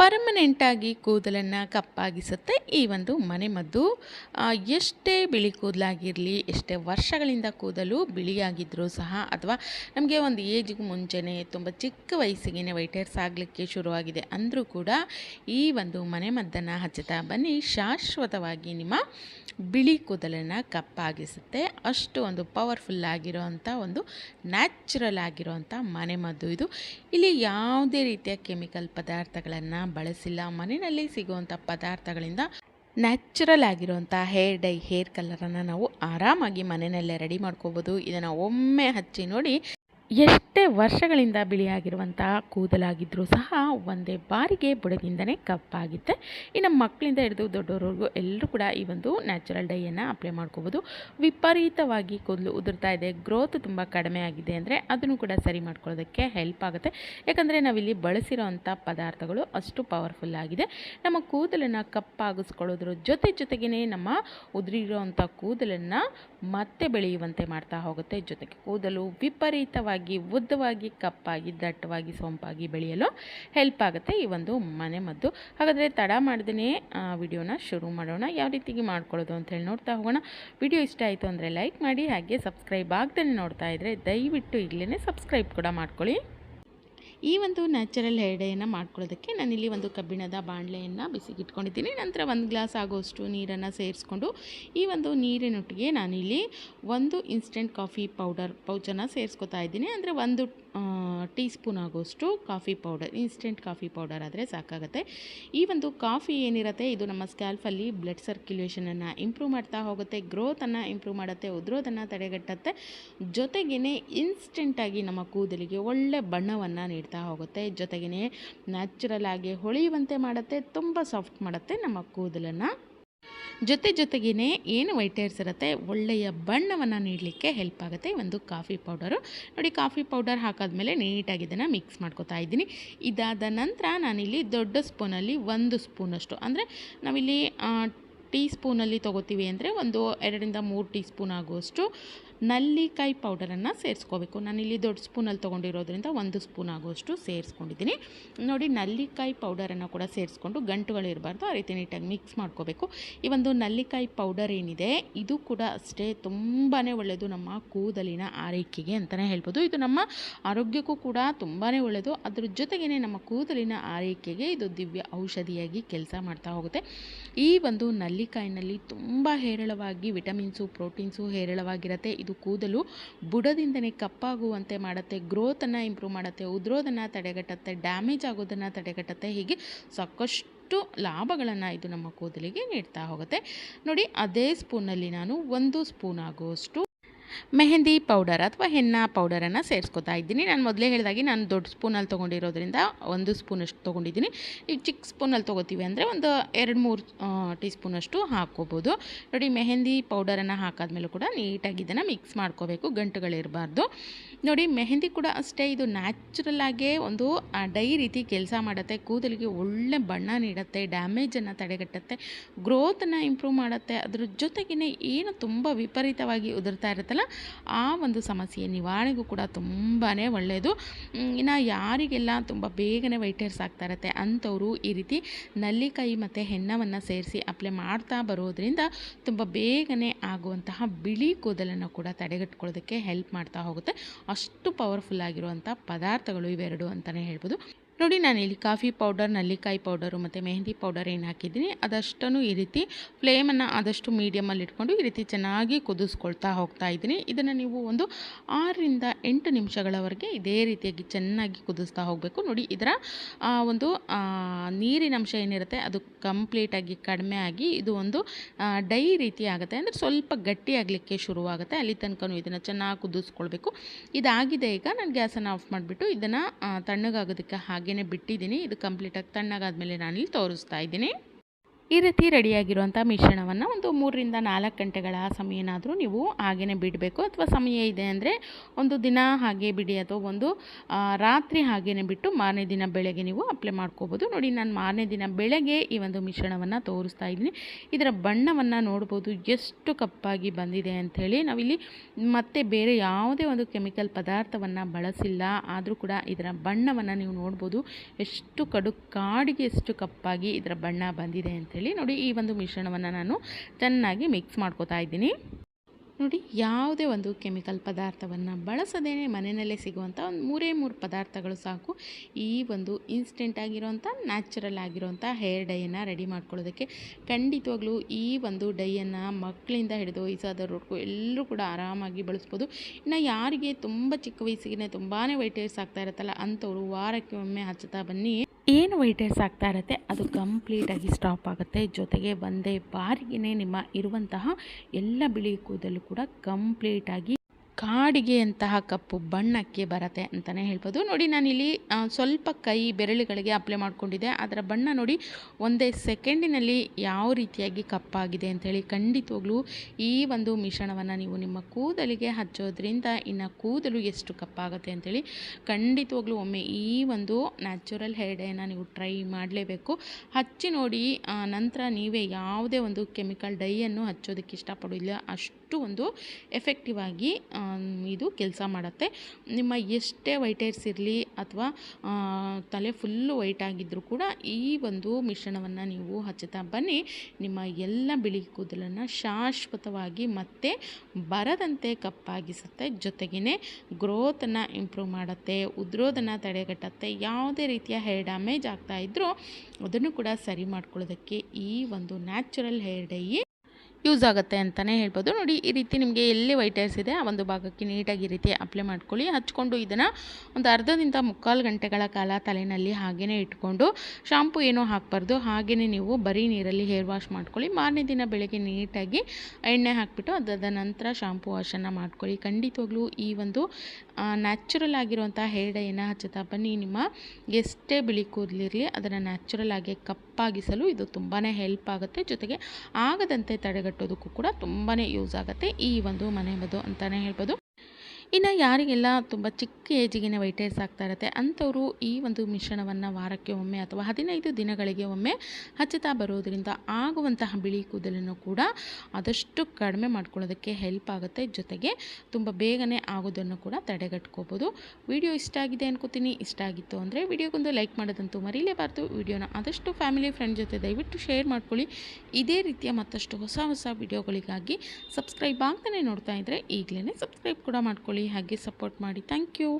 ಪರ್ಮನೆಂಟಾಗಿ ಕೂದಲನ್ನು ಕಪ್ಪಾಗಿಸುತ್ತೆ. ಈ ಒಂದು ಮನೆಮದ್ದು ಎಷ್ಟೇ ಬಿಳಿ ಕೂದಲಾಗಿರಲಿ, ಎಷ್ಟೇ ವರ್ಷಗಳಿಂದ ಕೂದಲು ಬಿಳಿಯಾಗಿದ್ದರೂ ಸಹ, ಅಥವಾ ನಮಗೆ ಒಂದು ಏಜಿಗೂ ಮುಂಚೆನೇ ತುಂಬ ಚಿಕ್ಕ ವಯಸ್ಸಿಗೆ ವೈಟ್ ಹೇರ್ಸ್ ಆಗಲಿಕ್ಕೆ ಶುರುವಾಗಿದೆ ಅಂದರೂ ಕೂಡ, ಈ ಒಂದು ಮನೆಮದ್ದನ್ನು ಹಚ್ಚುತ್ತಾ ಬನ್ನಿ. ಶಾಶ್ವತವಾಗಿ ನಿಮ್ಮ ಬಿಳಿ ಕೂದಲನ್ನು ಕಪ್ಪಾಗಿಸುತ್ತೆ. ಅಷ್ಟು ಒಂದು ಪವರ್ಫುಲ್ ಆಗಿರೋವಂಥ ಒಂದು ನ್ಯಾಚುರಲ್ ಆಗಿರೋವಂಥ ಮನೆಮದ್ದು ಇದು. ಇಲ್ಲಿ ಯಾವುದೇ ರೀತಿಯ ಕೆಮಿಕಲ್ ಪದಾರ್ಥಗಳನ್ನು ಬಳಸಿಲ್ಲ. ಮನೆಯಲ್ಲಿ ಸಿಗುವಂಥ ಪದಾರ್ಥಗಳಿಂದ ನ್ಯಾಚುರಲ್ ಆಗಿರುವಂಥ ಹೇರ್ ಡೈ ಹೇರ್ ಕಲರನ್ನು ನಾವು ಆರಾಮಾಗಿ ಮನೆಯಲ್ಲೇ ರೆಡಿ ಮಾಡ್ಕೋಬೋದು. ಇದನ್ನು ಒಮ್ಮೆ ಹಚ್ಚಿ ನೋಡಿ ಎಷ್ಟೇ ವರ್ಷಗಳಿಂದ ಬಿಳಿಯಾಗಿರುವಂತಹ ಕೂದಲಾಗಿದ್ದರೂ ಸಹ ಒಂದೇ ಬಾರಿಗೆ ಬುಡದಿಂದನೇ ಕಪ್ಪಾಗುತ್ತೆ. ಇನ್ನು ಮಕ್ಕಳಿಂದ ಹಿಡಿದು ದೊಡ್ಡವರವರೆಗೂ ಎಲ್ಲರೂ ಕೂಡ ಈ ಒಂದು ನ್ಯಾಚುರಲ್ ಡೈಯನ್ನು ಅಪ್ಲೈ ಮಾಡ್ಕೋಬೋದು. ವಿಪರೀತವಾಗಿ ಕೂದಲು ಉದುರ್ತಾ ಇದೆ, ಗ್ರೋತ್ ತುಂಬ ಕಡಿಮೆ ಆಗಿದೆ ಅಂದರೆ ಅದನ್ನು ಕೂಡ ಸರಿ ಮಾಡ್ಕೊಳ್ಳೋದಕ್ಕೆ ಹೆಲ್ಪ್ ಆಗುತ್ತೆ. ಯಾಕಂದರೆ ನಾವಿಲ್ಲಿ ಬಳಸಿರೋವಂಥ ಪದಾರ್ಥಗಳು ಅಷ್ಟು ಪವರ್ಫುಲ್ ಆಗಿದೆ. ನಮ್ಮ ಕೂದಲನ್ನು ಕಪ್ಪಾಗಿಸ್ಕೊಳ್ಳೋದ್ರ ಜೊತೆ ಜೊತೆಗೇ ನಮ್ಮ ಉದುರಿರೋವಂಥ ಕೂದಲನ್ನು ಮತ್ತೆ ಬೆಳೆಯುವಂತೆ ಮಾಡ್ತಾ ಹೋಗುತ್ತೆ. ಜೊತೆಗೆ ಕೂದಲು ವಿಪರೀತವಾಗಿ ಉದ್ದವಾಗಿ, ಕಪ್ಪಾಗಿ, ದಟ್ಟವಾಗಿ, ಸೊಂಪಾಗಿ ಬೆಳೆಯಲು ಹೆಲ್ಪ್ ಆಗುತ್ತೆ ಈ ಒಂದು ಮನೆ ಮದ್ದು. ಹಾಗಾದರೆ ತಡ ಮಾಡ್ದೇ ವಿಡಿಯೋನ ಶುರು ಮಾಡೋಣ. ಯಾವ ರೀತಿಗೆ ಮಾಡ್ಕೊಳ್ಳೋದು ಅಂತ ಹೇಳಿ ನೋಡ್ತಾ ಹೋಗೋಣ. ವಿಡಿಯೋ ಇಷ್ಟ ಆಯಿತು ಅಂದರೆ ಲೈಕ್ ಮಾಡಿ, ಹಾಗೆ ಸಬ್ಸ್ಕ್ರೈಬ್ ಆಗ್ದೇ ನೋಡ್ತಾ ಇದ್ದರೆ ದಯವಿಟ್ಟು ಇಲ್ಲೇ ಸಬ್ಸ್ಕ್ರೈಬ್ ಕೂಡ ಮಾಡ್ಕೊಳ್ಳಿ. ಈ ಒಂದು ನ್ಯಾಚುರಲ್ ಹೇರ್ ಮಾಡ್ಕೊಳ್ಳೋದಕ್ಕೆ ನಾನಿಲ್ಲಿ ಒಂದು ಕಬ್ಬಿಣದ ಬಾಣಲೆಯನ್ನು ಬಿಸಿಗಿಟ್ಕೊಂಡಿದ್ದೀನಿ. ನಂತರ ಒಂದು ಗ್ಲಾಸ್ ಆಗೋಷ್ಟು ನೀರನ್ನು ಸೇರಿಸ್ಕೊಂಡು ಈ ಒಂದು ನೀರಿನೊಟ್ಟಿಗೆ ನಾನಿಲ್ಲಿ ಒಂದು ಇನ್ಸ್ಟೆಂಟ್ ಕಾಫಿ ಪೌಡರ್ ಪೌಚನ್ನು ಸೇರಿಸ್ಕೊತಾ ಇದ್ದೀನಿ. ಅಂದರೆ ಒಂದು ಟೀ ಸ್ಪೂನ್ ಆಗೋಷ್ಟು coffee powder instant coffee powder ಆದರೆ ಸಾಕಾಗುತ್ತೆ. ಈ ಒಂದು ಕಾಫಿ ಏನಿರುತ್ತೆ, ಇದು ನಮ್ಮ ಸ್ಕ್ಯಾಲ್ಫಲ್ಲಿ ಬ್ಲಡ್ ಸರ್ಕ್ಯುಲೇಷನನ್ನು ಇಂಪ್ರೂವ್ ಮಾಡ್ತಾ ಹೋಗುತ್ತೆ ಗ್ರೋತನ್ನು ಇಂಪ್ರೂವ್ ಮಾಡುತ್ತೆ ಉದ್ರೋದನ್ನು ತಡೆಗಟ್ಟುತ್ತೆ. ಜೊತೆಗೇ ಇನ್ಸ್ಟೆಂಟಾಗಿ ನಮ್ಮ ಕೂದಲಿಗೆ ಒಳ್ಳೆ ಬಣ್ಣವನ್ನು ನೀಡ್ತಾ ಹೋಗುತ್ತೆ. ಜೊತೆಗೇ ನ್ಯಾಚುರಲ್ ಆಗಿ ಹೊಳೆಯುವಂತೆ ಮಾಡುತ್ತೆ, ತುಂಬ ಸಾಫ್ಟ್ ಮಾಡುತ್ತೆ ನಮ್ಮ ಕೂದಲನ್ನು. ಜೊತೆ ಜೊತೆಗೇ ಏನು ವೈಟ್ ಹೇರ್ಸ್ ಇರುತ್ತೆ, ಒಳ್ಳೆಯ ಬಣ್ಣವನ್ನು ನೀಡಲಿಕ್ಕೆ ಹೆಲ್ಪ್ ಆಗುತ್ತೆ. ಒಂದು ಕಾಫಿ ಪೌಡರು ನೋಡಿ ಕಾಫಿ ಪೌಡರ್ ಹಾಕಾದ್ಮೇಲೆ ನೀಟಾಗಿ ಇದನ್ನು ಮಿಕ್ಸ್ ಮಾಡ್ಕೋತಾ ಇದ್ದೀನಿ. ಇದಾದ ನಂತರ ನಾನಿಲ್ಲಿ ದೊಡ್ಡ ಸ್ಪೂನಲ್ಲಿ ಒಂದು ಸ್ಪೂನಷ್ಟು ಅಂದರೆ ನಾವಿಲ್ಲಿ ಟೀ ಸ್ಪೂನಲ್ಲಿ ತೊಗೋತೀವಿ ಅಂದರೆ ಒಂದು ಎರಡರಿಂದ ಮೂರು ಟೀ ಸ್ಪೂನ್ ಆಗುವಷ್ಟು ನಲ್ಲಿಕಾಯಿ ಪೌಡರನ್ನು ಸೇರಿಸ್ಕೋಬೇಕು. ನಾನಿಲ್ಲಿ ದೊಡ್ಡ ಸ್ಪೂನಲ್ಲಿ ತೊಗೊಂಡಿರೋದ್ರಿಂದ ಒಂದು ಸ್ಪೂನ್ ಆಗುವಷ್ಟು ಸೇರಿಸ್ಕೊಂಡಿದ್ದೀನಿ. ನೋಡಿ, ನಲ್ಲಿಕಾಯಿ ಪೌಡರನ್ನು ಕೂಡ ಸೇರಿಸ್ಕೊಂಡು ಗಂಟುಗಳಿರಬಾರ್ದು ಆ ರೀತಿ ನೀಟಾಗಿ ಮಿಕ್ಸ್ ಮಾಡ್ಕೋಬೇಕು. ಈ ಒಂದು ನಲ್ಲಿಕಾಯಿ ಪೌಡರ್ ಏನಿದೆ, ಇದು ಕೂಡ ಅಷ್ಟೇ ತುಂಬಾ ಒಳ್ಳೆಯದು ನಮ್ಮ ಕೂದಲಿನ ಆರೈಕೆಗೆ ಅಂತಲೇ ಹೇಳ್ಬೋದು. ಇದು ನಮ್ಮ ಆರೋಗ್ಯಕ್ಕೂ ಕೂಡ ತುಂಬಾ ಒಳ್ಳೆಯದು ಅದ್ರ ಜೊತೆಗೇ ನಮ್ಮ ಕೂದಲಿನ ಆರೈಕೆಗೆ ಇದು ದಿವ್ಯ ಔಷಧಿಯಾಗಿ ಕೆಲಸ ಮಾಡ್ತಾ ಹೋಗುತ್ತೆ. ಈ ಒಂದು ನಲ್ಲಿಕಾಯಿನಲ್ಲಿ ತುಂಬ ಹೇರಳವಾಗಿ, ವಿಟಮಿನ್ಸು, ಪ್ರೋಟೀನ್ಸು ಹೇರಳವಾಗಿರುತ್ತೆ. ಇದು ಕೂದಲು ಬುಡದಿಂದನೇ ಕಪ್ಪಾಗುವಂತೆ ಮಾಡುತ್ತೆ ಗ್ರೋತನ್ನು ಇಂಪ್ರೂವ್ ಮಾಡುತ್ತೆ ಉದ್ರೋದನ್ನು ತಡೆಗಟ್ಟುತ್ತೆ, ಡ್ಯಾಮೇಜ್ ಆಗೋದನ್ನು ತಡೆಗಟ್ಟುತ್ತೆ, ಹೀಗೆ ಸಾಕಷ್ಟು ಲಾಭಗಳನ್ನು ಇದು ನಮ್ಮ ಕೂದಲಿಗೆ ನೀಡ್ತಾ ಹೋಗುತ್ತೆ. ನೋಡಿ, ಅದೇ ಸ್ಪೂನಲ್ಲಿ ನಾನು ಒಂದು ಸ್ಪೂನ್ ಆಗುವಷ್ಟು ಮೆಹಂದಿ ಪೌಡರ್ ಅಥವಾ ಹೆನ್ನ ಪೌಡರನ್ನು ಸೇರಿಸ್ಕೊತಾ ಇದ್ದೀನಿ. ನಾನು ಮೊದಲೇ ಹೇಳಿದಾಗೆ ನಾನು ದೊಡ್ಡ ಸ್ಪೂನಲ್ಲಿ ತೊಗೊಂಡಿರೋದ್ರಿಂದ ಒಂದು ಸ್ಪೂನಷ್ಟು ತೊಗೊಂಡಿದ್ದೀನಿ. ಈಗ ಚಿಕ್ಕ ಸ್ಪೂನಲ್ಲಿ ತೊಗೋತೀವಿ ಅಂದರೆ ಒಂದು ಎರಡು ಮೂರು ಟೀ ಸ್ಪೂನಷ್ಟು ಹಾಕ್ಕೋಬೋದು. ನೋಡಿ, ಮೆಹಂದಿ ಪೌಡರನ್ನು ಹಾಕಾದ್ಮೇಲೂ ಕೂಡ ನೀಟಾಗಿ ಇದನ್ನು ಮಿಕ್ಸ್ ಮಾಡ್ಕೋಬೇಕು, ಗಂಟುಗಳಿರಬಾರ್ದು. ನೋಡಿ, ಮೆಹಂದಿ ಕೂಡ ಅಷ್ಟೇ, ಇದು ನ್ಯಾಚುರಲ್ ಆಗೇ ಒಂದು ಡೈ ರೀತಿ ಕೆಲಸ ಮಾಡುತ್ತೆ, ಕೂದಲಿಗೆ ಒಳ್ಳೆ ಬಣ್ಣ ನೀಡುತ್ತೆ, ಡ್ಯಾಮೇಜನ್ನು ತಡೆಗಟ್ಟುತ್ತೆ, ಗ್ರೋತನ್ನು ಇಂಪ್ರೂವ್ ಮಾಡುತ್ತೆ, ಅದ್ರ ಜೊತೆಗೇ ಏನು ತುಂಬ ವಿಪರೀತವಾಗಿ ಉದುರ್ತಾ ಇರುತ್ತಲ್ಲ ಆ ಒಂದು ಸಮಸ್ಯೆ ನಿವಾರಣೆಗೂ ಕೂಡ ತುಂಬಾ ಒಳ್ಳೆಯದು ಇನ್ನು ಯಾರಿಗೆಲ್ಲ ತುಂಬ ಬೇಗನೆ ವೈಟ್ ಹೇರ್ಸ್ ಆಗ್ತಾ ಇರುತ್ತೆ ಅಂಥವರು ಈ ರೀತಿ ನಲ್ಲಿಕಾಯಿ ಮತ್ತು ಹೆಣ್ಣವನ್ನು ಸೇರಿಸಿ ಅಪ್ಲೈ ಮಾಡ್ತಾ ಬರೋದ್ರಿಂದ ತುಂಬ ಬೇಗನೆ ಆಗುವಂತಹ ಬಿಳಿ ಕೂದಲನ್ನು ಕೂಡ ತಡೆಗಟ್ಕೊಳ್ಳೋದಕ್ಕೆ ಹೆಲ್ಪ್ ಮಾಡ್ತಾ ಹೋಗುತ್ತೆ. ಅಷ್ಟು ಪವರ್ಫುಲ್ ಆಗಿರುವಂಥ ಪದಾರ್ಥಗಳು ಇವೆರಡು ಅಂತಲೇ ಹೇಳ್ಬೋದು. ನೋಡಿ, ನಾನು ಇಲ್ಲಿ ಕಾಫಿ ಪೌಡರ್, ನಲ್ಲಿಕಾಯಿ ಪೌಡರು ಮತ್ತು ಮೆಹಂದಿ ಪೌಡರ್ ಏನು ಹಾಕಿದ್ದೀನಿ, ಅದಷ್ಟನ್ನು ಈ ರೀತಿ ಫ್ಲೇಮನ್ನು ಆದಷ್ಟು ಮೀಡಿಯಮಲ್ಲಿ ಇಟ್ಕೊಂಡು ಈ ರೀತಿ ಚೆನ್ನಾಗಿ ಕುದಿಸ್ಕೊಳ್ತಾ ಹೋಗ್ತಾ ಇದ್ದೀನಿ. ಇದನ್ನು ನೀವು ಒಂದು ಆರರಿಂದ ಎಂಟು ನಿಮಿಷಗಳವರೆಗೆ ಇದೇ ರೀತಿಯಾಗಿ ಚೆನ್ನಾಗಿ ಕುದಿಸ್ತಾ ಹೋಗಬೇಕು. ನೋಡಿ, ಇದರ ಒಂದು ನೀರಿನ ಅಂಶ ಏನಿರುತ್ತೆ, ಅದು ಕಂಪ್ಲೀಟಾಗಿ ಕಡಿಮೆ ಆಗಿ ಇದು ಒಂದು ಡೈ ರೀತಿ ಆಗುತ್ತೆ. ಅಂದರೆ ಸ್ವಲ್ಪ ಗಟ್ಟಿ ಆಗಲಿಕ್ಕೆ ಶುರುವಾಗುತ್ತೆ. ಅಲ್ಲಿ ತನಕನು ಇದನ್ನು ಚೆನ್ನಾಗಿ ಕುದಿಸ್ಕೊಳ್ಬೇಕು. ಇದಾಗಿದೆ ಈಗ. ನಾನು ಗ್ಯಾಸನ್ನು ಆಫ್ ಮಾಡಿಬಿಟ್ಟು ಇದನ್ನು ತಣ್ಣಗಾಗೋದಕ್ಕೆ ಹಾಗೇ ಬಿಟ್ಟಿದ್ದೀನಿ. ಇದು ಕಂಪ್ಲೀಟಾಗಿ ತಣ್ಣಗಾದ್ಮೇಲೆ ನಾನಿಲ್ಲಿ ತೋರಿಸ್ತಾ ಇದ್ದೀನಿ. ಈ ರೀತಿ ರೆಡಿಯಾಗಿರುವಂಥ ಮಿಶ್ರಣವನ್ನು ಒಂದು ಮೂರರಿಂದ ನಾಲ್ಕು ಗಂಟೆಗಳ ಸಮಯನಾದರೂ ನೀವು ಹಾಗೆಯೇ ಬಿಡಬೇಕು. ಅಥವಾ ಸಮಯ ಇದೆ ಅಂದರೆ ಒಂದು ದಿನ ಹಾಗೆ ಬಿಡಿ ಅಥವಾ ಒಂದು ರಾತ್ರಿ ಹಾಗೇ ಬಿಟ್ಟು ಮಾರನೇ ದಿನ ಬೆಳಗ್ಗೆ ನೀವು ಅಪ್ಲೈ ಮಾಡ್ಕೋಬೋದು. ನೋಡಿ, ನಾನು ಮಾರನೇ ದಿನ ಬೆಳಗ್ಗೆ ಈ ಒಂದು ಮಿಶ್ರಣವನ್ನು ತೋರಿಸ್ತಾ ಇದ್ದೀನಿ. ಇದರ ಬಣ್ಣವನ್ನು ನೋಡ್ಬೋದು. ಎಷ್ಟು ಕಪ್ಪಾಗಿ ಬಂದಿದೆ ಅಂಥೇಳಿ. ನಾವಿಲ್ಲಿ ಮತ್ತೆ ಬೇರೆ ಯಾವುದೇ ಒಂದು ಕೆಮಿಕಲ್ ಪದಾರ್ಥವನ್ನು ಬಳಸಿಲ್ಲ. ಆದರೂ ಕೂಡ ಇದರ ಬಣ್ಣವನ್ನು ನೀವು ನೋಡ್ಬೋದು. ಎಷ್ಟು ಕಡು ಕಾಡಿಗೆ ಎಷ್ಟು ಕಪ್ಪಾಗಿ ಇದರ ಬಣ್ಣ ಬಂದಿದೆ ಅಂಥೇಳಿ ನೋಡಿ ಈ ಒಂದು ಮಿಶ್ರಣವನ್ನು ನಾನು ಚೆನ್ನಾಗಿ ಮಿಕ್ಸ್ ಮಾಡ್ಕೋತಾ ಇದ್ದೀನಿ. ನೋಡಿ ಯಾವುದೇ ಒಂದು ಕೆಮಿಕಲ್ ಪದಾರ್ಥವನ್ನು ಬಳಸದೇ ಮನೆಯಲ್ಲೇ ಸಿಗುವಂಥ ಒಂದು ಮೂರೇ ಮೂರು ಪದಾರ್ಥಗಳು ಸಾಕು. ಈ ಒಂದು ಇನ್ಸ್ಟೆಂಟ್ ಆಗಿರೋಂಥ ನ್ಯಾಚುರಲ್ ಆಗಿರೋಂಥ ಹೇರ್ ಡೈಯನ್ನು ರೆಡಿ ಮಾಡ್ಕೊಳ್ಳೋದಕ್ಕೆ ಖಂಡಿತವಾಗ್ಲೂ ಈ ಒಂದು ಡೈಯನ್ನು ಮಕ್ಕಳಿಂದ ಹಿಡಿದು ವಯಸ್ಸಾದವ್ರಿಗೂ ಎಲ್ಲರೂ ಕೂಡ ಆರಾಮಾಗಿ ಬಳಸ್ಬೋದು. ಇನ್ನು ಯಾರಿಗೆ ತುಂಬ ಚಿಕ್ಕ ವಯಸ್ಸಿಗೆ ತುಂಬಾ ಹೇರ್ಸ್ ಆಗ್ತಾ ಇರುತ್ತಲ್ಲ, ಅಂಥವ್ರು ವಾರಕ್ಕೆ ಒಮ್ಮೆ ಹಚ್ಚುತ್ತಾ ಬನ್ನಿ. ಏನು ವೈಟೇಜ್ ಆಗ್ತಾ ಇರುತ್ತೆ, ಅದು ಕಂಪ್ಲೀಟಾಗಿ ಸ್ಟಾಪ್ ಆಗುತ್ತೆ. ಜೊತೆಗೆ ಒಂದೇ ಬಾರಿಗೆ ನಿಮ್ಮ ಇರುವಂತಹ ಎಲ್ಲ ಬಿಳಿ ಕೂದಲು ಕೂಡ ಕಂಪ್ಲೀಟಾಗಿ ಕಾಡಿಗೆ ಅಂತಹ ಕಪ್ಪು ಬಣ್ಣಕ್ಕೆ ಬರತ್ತೆ ಅಂತಲೇ ಹೇಳ್ಬೋದು. ನೋಡಿ, ನಾನಿಲ್ಲಿ ಸ್ವಲ್ಪ ಕೈ ಬೆರಳುಗಳಿಗೆ ಅಪ್ಲೈ ಮಾಡಿಕೊಂಡಿದ್ದೆ. ಅದರ ಬಣ್ಣ ನೋಡಿ, ಒಂದೇ ಸೆಕೆಂಡಿನಲ್ಲಿ ಯಾವ ರೀತಿಯಾಗಿ ಕಪ್ಪಾಗಿದೆ ಅಂಥೇಳಿ ಖಂಡಿತವಾಗ್ಲೂ ಈ ಒಂದು ಮಿಶ್ರಣವನ್ನು ನೀವು ನಿಮ್ಮ ಕೂದಲಿಗೆ ಹಚ್ಚೋದ್ರಿಂದ ಇನ್ನು ಕೂದಲು ಎಷ್ಟು ಕಪ್ಪಾಗುತ್ತೆ ಅಂಥೇಳಿ ಖಂಡಿತವಾಗ್ಲೂ ಒಮ್ಮೆ ಈ ಒಂದು ನ್ಯಾಚುರಲ್ ಹೇರ್ ಡೈನ ನೀವು ಟ್ರೈ ಮಾಡಲೇಬೇಕು. ಹಚ್ಚಿ ನೋಡಿ ನಂತರ ನೀವೇ ಯಾವುದೇ ಒಂದು ಕೆಮಿಕಲ್ ಡೈಯನ್ನು ಹಚ್ಚೋದಕ್ಕೆ ಇಷ್ಟಪಡೋದಿಲ್ಲ. ಅಷ್ಟು ಒಂದು ಎಫೆಕ್ಟಿವ್ ಆಗಿ ಇದು ಕೆಲಸ ಮಾಡುತ್ತೆ. ನಿಮ್ಮ ಎಷ್ಟೇ ವೈಟ್ ಹೇರ್ಸ್ ಇರಲಿ ಅಥವಾ ತಲೆ ಫುಲ್ಲು ವೈಟ್ ಆಗಿದ್ದರೂ ಕೂಡ ಈ ಒಂದು ಮಿಶ್ರಣವನ್ನು ನೀವು ಹಚ್ಚುತ್ತಾ ಬನ್ನಿ. ನಿಮ್ಮ ಎಲ್ಲ ಬಿಳಿ ಕೂದಲನ್ನು ಶಾಶ್ವತವಾಗಿ ಮತ್ತೆ ಬರದಂತೆ ಕಪ್ಪಾಗಿಸುತ್ತೆ. ಜೊತೆಗೇ ಗ್ರೋತನ್ನು ಇಂಪ್ರೂವ್ ಮಾಡುತ್ತೆ. ಉದ್ರೋದನ್ನು ತಡೆಗಟ್ಟುತ್ತೆ. ಯಾವುದೇ ರೀತಿಯ ಹೇರ್ ಡ್ಯಾಮೇಜ್ ಆಗ್ತಾ ಇದ್ದರೂ ಅದನ್ನು ಕೂಡ ಸರಿ ಮಾಡ್ಕೊಳ್ಳೋದಕ್ಕೆ ಈ ಒಂದು ನ್ಯಾಚುರಲ್ ಹೇರ್ ಡೈ ಯೂಸ್ ಆಗುತ್ತೆ ಅಂತಲೇ ಹೇಳ್ಬೋದು. ನೋಡಿ, ಈ ರೀತಿ ನಿಮಗೆ ಎಲ್ಲಿ ವೈಟ್ ಹೇರ್ಸ್ ಇದೆ, ಆ ಒಂದು ಭಾಗಕ್ಕೆ ನೀಟಾಗಿ ಈ ರೀತಿ ಅಪ್ಲೈ ಮಾಡ್ಕೊಳ್ಳಿ. ಹಚ್ಕೊಂಡು ಇದನ್ನು ಒಂದು ಅರ್ಧದಿಂದ ಮುಕ್ಕಾಲು ಗಂಟೆಗಳ ಕಾಲ ತಲೆಯಲ್ಲಿ ಹಾಗೇ ಇಟ್ಕೊಂಡು ಶಾಂಪು ಏನೂ ಹಾಕಬಾರ್ದು. ಹಾಗೆಯೇ ನೀವು ಬರೀ ನೀರಲ್ಲಿ ಹೇರ್ ವಾಶ್ ಮಾಡ್ಕೊಳ್ಳಿ. ಮಾರನೇ ದಿನ ಬೆಳಗ್ಗೆ ನೀಟಾಗಿ ಎಣ್ಣೆ ಹಾಕಿಬಿಟ್ಟು ಅದಾದ ನಂತರ ಶಾಂಪು ವಾಶನ್ನು ಮಾಡ್ಕೊಳ್ಳಿ. ಖಂಡಿತವಾಗ್ಲೂ ಈ ಒಂದು ನ್ಯಾಚುರಲ್ ಆಗಿರುವಂಥ ಹೇರ್ ಡೈನ ಹಚ್ಚುತ್ತಾ ಬನ್ನಿ. ನಿಮ್ಮ ಎಷ್ಟೇ ಬಿಳಿ ಕೂದಲಿರಲಿ, ಅದನ್ನು ನ್ಯಾಚುರಲ್ ಆಗಿ ಕಪ್ಪಾಗಿಸಲು ಇದು ತುಂಬಾ ಹೆಲ್ಪ್ ಆಗುತ್ತೆ. ಜೊತೆಗೆ ಆಗದಂತೆ ತಡೆಗಟ್ಟೋದಕ್ಕೂ ಕೂಡ ತುಂಬಾ ಯೂಸ್ ಆಗುತ್ತೆ ಈ ಒಂದು ಮನೆಮದ್ದು ಅಂತಲೇ ಹೇಳ್ಬೋದು. ಇನ್ನು ಯಾರಿಗೆಲ್ಲ ತುಂಬ ಚಿಕ್ಕ ಏಜಿಗಿನ ವೈಟೈಸ್ ಆಗ್ತಾ ಇರುತ್ತೆ, ಅಂಥವರು ಈ ಒಂದು ಮಿಶ್ರಣವನ್ನು ವಾರಕ್ಕೆ ಒಮ್ಮೆ ಅಥವಾ ಹದಿನೈದು ದಿನಗಳಿಗೆ ಒಮ್ಮೆ ಹಚ್ಚುತ್ತಾ ಬರೋದರಿಂದ ಆಗುವಂತಹ ಬಿಳಿ ಕೂದಲನ್ನು ಕೂಡ ಆದಷ್ಟು ಕಡಿಮೆ ಮಾಡ್ಕೊಳ್ಳೋದಕ್ಕೆ ಹೆಲ್ಪ್ ಆಗುತ್ತೆ. ಜೊತೆಗೆ ತುಂಬ ಬೇಗನೆ ಆಗೋದನ್ನು ಕೂಡ ತಡೆಗಟ್ಕೋಬೋದು. ವಿಡಿಯೋ ಇಷ್ಟ ಆಗಿದೆ ಅನ್ಕೋತೀನಿ. ಇಷ್ಟ ಆಗಿತ್ತು ಅಂದರೆ ವಿಡಿಯೋಗೊಂದು ಲೈಕ್ ಮಾಡೋದಂತೂ ಮರೀಲೇಬಾರ್ದು. ವಿಡಿಯೋನ ಆದಷ್ಟು ಫ್ಯಾಮಿಲಿ ಫ್ರೆಂಡ್ ಜೊತೆ ದಯವಿಟ್ಟು ಶೇರ್ ಮಾಡ್ಕೊಳ್ಳಿ. ಇದೇ ರೀತಿಯ ಮತ್ತಷ್ಟು ಹೊಸ ಹೊಸ ವಿಡಿಯೋಗಳಿಗಾಗಿ ಸಬ್ಸ್ಕ್ರೈಬ್ ಆಗ್ತಾನೆ ನೋಡ್ತಾ ಇದ್ದರೆ ಈಗಲೇ ಸಬ್ಸ್ಕ್ರೈಬ್ ಕೂಡ ಮಾಡ್ಕೊಳ್ಳಿ. ಹಾಗೆ ಸಪೋರ್ಟ್ ಮಾಡಿ. Thank you